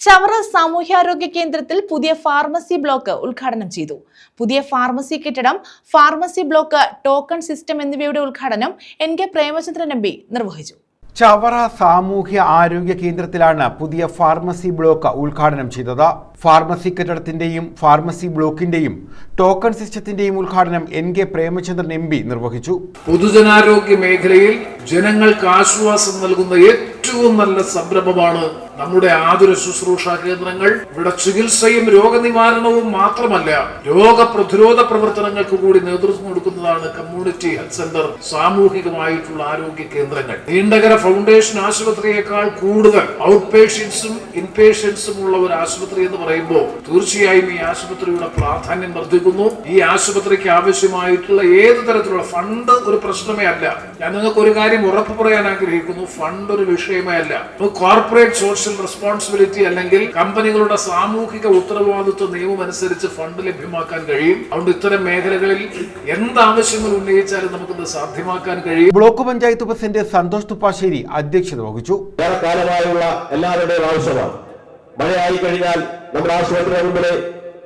ചവറ സാമൂഹ്യാരോഗ്യ കേന്ദ്രത്തിൽ പുതിയ pharmacy block ഉദ്ഘാടനം ചെയ്തു. പുതിയ ഫാർമസി കെട്ടിടം ഫാർമസി ബ്ലോക്ക് ടോക്കൺ സിസ്റ്റം എന്നിവയുടെ ഉദ്ഘാടനം N K Premachandran M P നിർവഹിച്ചു. ചവറ സാമൂഹ്യ ആരോഗ്യ കേന്ദ്രത്തിലാണ് പുതിയ ഫാർമസി ബ്ലോക്ക് ഉദ്ഘാടനം ചെയ്തത്. ഫാർമസി കെട്ടിടത്തിന്റെയും ഫാർമസി ബ്ലോക്കിന്റെയും ടോക്കൺ സിസ്റ്റത്തിന്റെയും ഉദ്ഘാടനം N K Premachandran M P നിർവഹിച്ചു. പൊതുജനാരോഗ്യ മേഖലയിൽ ജനങ്ങൾക്ക് ആശ്വാസം നൽകുന്ന ഏറ്റവും നല്ല സംരംഭമാണ് നമ്മുടെ ആതുര ശുശ്രൂഷ കേന്ദ്രങ്ങൾ. ഇവിടെ ചികിത്സയും രോഗനിവാരണവും മാത്രമല്ല രോഗപ്രതിരോധ പ്രവർത്തനങ്ങൾക്ക് കൂടി നേതൃത്വം കൊടുക്കുന്നതാണ് കമ്മ്യൂണിറ്റി ഹെൽത്ത് സെന്റർ സാമൂഹികമായിട്ടുള്ള ആരോഗ്യ കേന്ദ്രങ്ങൾ. നീണ്ടകര ഫൗണ്ടേഷൻ ആശുപത്രിയേക്കാൾ കൂടുതൽ ഔട്ട് പേഷ്യൻസും ഇൻപേഷ്യൻസും ഉള്ള ഒരു ആശുപത്രി എന്ന് പറയുമ്പോൾ തീർച്ചയായും ഈ ആശുപത്രിയുടെ പ്രാധാന്യം വർദ്ധിക്കുന്നു. ഈ ആശുപത്രിക്ക് ആവശ്യമായിട്ടുള്ള ഏത് തരത്തിലുള്ള ഫണ്ട് ഒരു പ്രശ്നമേ അല്ല. ഞാൻ നിങ്ങൾക്ക് ഒരു കാര്യം ഉറപ്പ് പറയാൻ ആഗ്രഹിക്കുന്നു. ഫണ്ട് ഒരു വിഷയമേ അല്ല കോർപ്പറേറ്റ് സോഷ്യൽ റെസ്പോൺസിബിലിറ്റി അല്ലെങ്കിൽ കമ്പനികളുടെ സാമൂഹിക ഉത്തരവാദിത്വ നിയമം അനുസരിച്ച് ഫണ്ട് ലഭ്യമാക്കാൻ കഴിയും. അതുകൊണ്ട് ഇത്തരം മേഖലകളിൽ എന്ത് ആവശ്യങ്ങൾ ഉന്നയിച്ചാലും നമുക്കത് സാധ്യമാക്കാൻ കഴിയും. ബ്ലോക്ക് പഞ്ചായത്ത് പ്രസിഡന്റ് സന്തോഷ് തുപ്പാശ്ശേരി അധ്യക്ഷത വഹിച്ചു. ഏറെ കാലമായുള്ള എല്ലാവരുടെയും ആവശ്യമാണ്. മഴയായി കഴിഞ്ഞാൽ നമ്മുടെ ആശുപത്രിയുടെ മുമ്പിലെ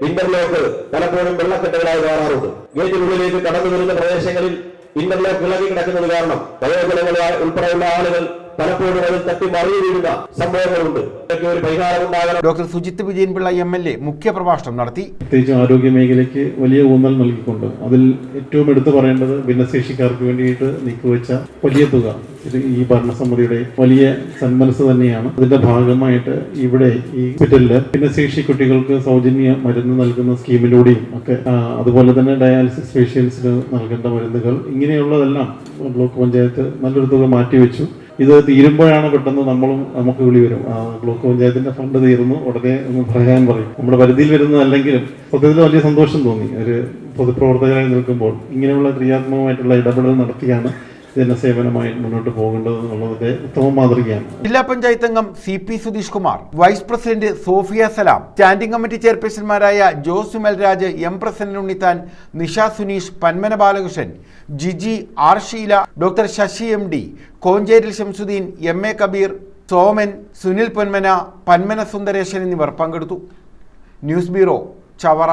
ഇന്റർലോക്ക് പലപ്പോഴും വെള്ളക്കെട്ടുകളായി മാറാറുണ്ട്. ഗേറ്റിനുള്ളിലേക്ക് കടന്നു വരുന്ന പ്രദേശങ്ങളിൽ ഇന്റർലോക്ക് ഇളകി കിടക്കുന്നത് കാരണം പഴയ ജനങ്ങളെ ഉൾപ്പെടെയുള്ള ആളുകൾ പലപ്പോഴും അതിൽ തട്ടി മറിഞ്ഞു വീഴുന്ന സംഭവങ്ങളുണ്ട്. ഇതൊക്കെ ഒരു പരിഹാരം ഉണ്ടാകണം. Doctor Sujith Vijayanpillai M L A മുഖ്യപ്രഭാഷണം നടത്തി. പ്രത്യേകിച്ച് ആരോഗ്യ മേഖലയ്ക്ക് വലിയ ഊന്നൽ നൽകിക്കൊണ്ട് അതിൽ ഏറ്റവും എടുത്തു പറയേണ്ടത് ഭിന്നശേഷിക്കാർക്ക് വേണ്ടിയിട്ട് നീക്കുവെച്ച വലിയ തുക. ഇത് ഈ ഭരണസമിതിയുടെ വലിയ സന്മനസ് തന്നെയാണ്. അതിന്റെ ഭാഗമായിട്ട് ഇവിടെ ഈ ഹോസ്പിറ്റലിൽ ഭിന്നശേഷി കുട്ടികൾക്ക് സൗജന്യ മരുന്ന് നൽകുന്ന സ്കീമിലൂടെയും ഒക്കെ അതുപോലെ തന്നെ ഡയാലിസിസ് പേഷ്യൻസിന് നൽകേണ്ട മരുന്നുകൾ ഇങ്ങനെയുള്ളതെല്ലാം ബ്ലോക്ക് പഞ്ചായത്ത് നല്ലൊരു തുക മാറ്റിവെച്ചു. ഇത് തീരുമ്പോഴാണ് പെട്ടെന്ന് നമ്മളും നമുക്ക് വിളി വരും. ബ്ലോക്ക് പഞ്ചായത്തിന്റെ ഫണ്ട് തീർന്നു ഉടനെ ഒന്ന് പറയാൻ പറയും. നമ്മുടെ പരിധിയിൽ വരുന്നതല്ലെങ്കിലും സത്യത്തിൽ വലിയ സന്തോഷം തോന്നി. ഒരു പൊതുപ്രവർത്തകരായി നിൽക്കുമ്പോൾ ഇങ്ങനെയുള്ള ക്രിയാത്മകമായിട്ടുള്ള ഇടപെടൽ നടത്തിയാണ് ജനസേവനമായി മുന്നോട്ട് പോകേണ്ടത് എന്നുള്ളതിന്റെ ഉത്തമ മാതൃകയാണ്. ജില്ലാ പഞ്ചായത്ത് അംഗം C P Sudheesh Kumar vice president Sophia Salam standing committee ചെയർപേഴ്സൺമാരായ Jose Melraj M Prasannan Unnithan Nisha Suneesh Panmana Balakrishnan Jiji R Sheela doctor Sasi M D Koncheril Shamsuddin M A Kabeer Soman Sunil Ponmana Panmana Sundaresan എന്നിവർ പങ്കെടുത്തു. News bureau Chavara.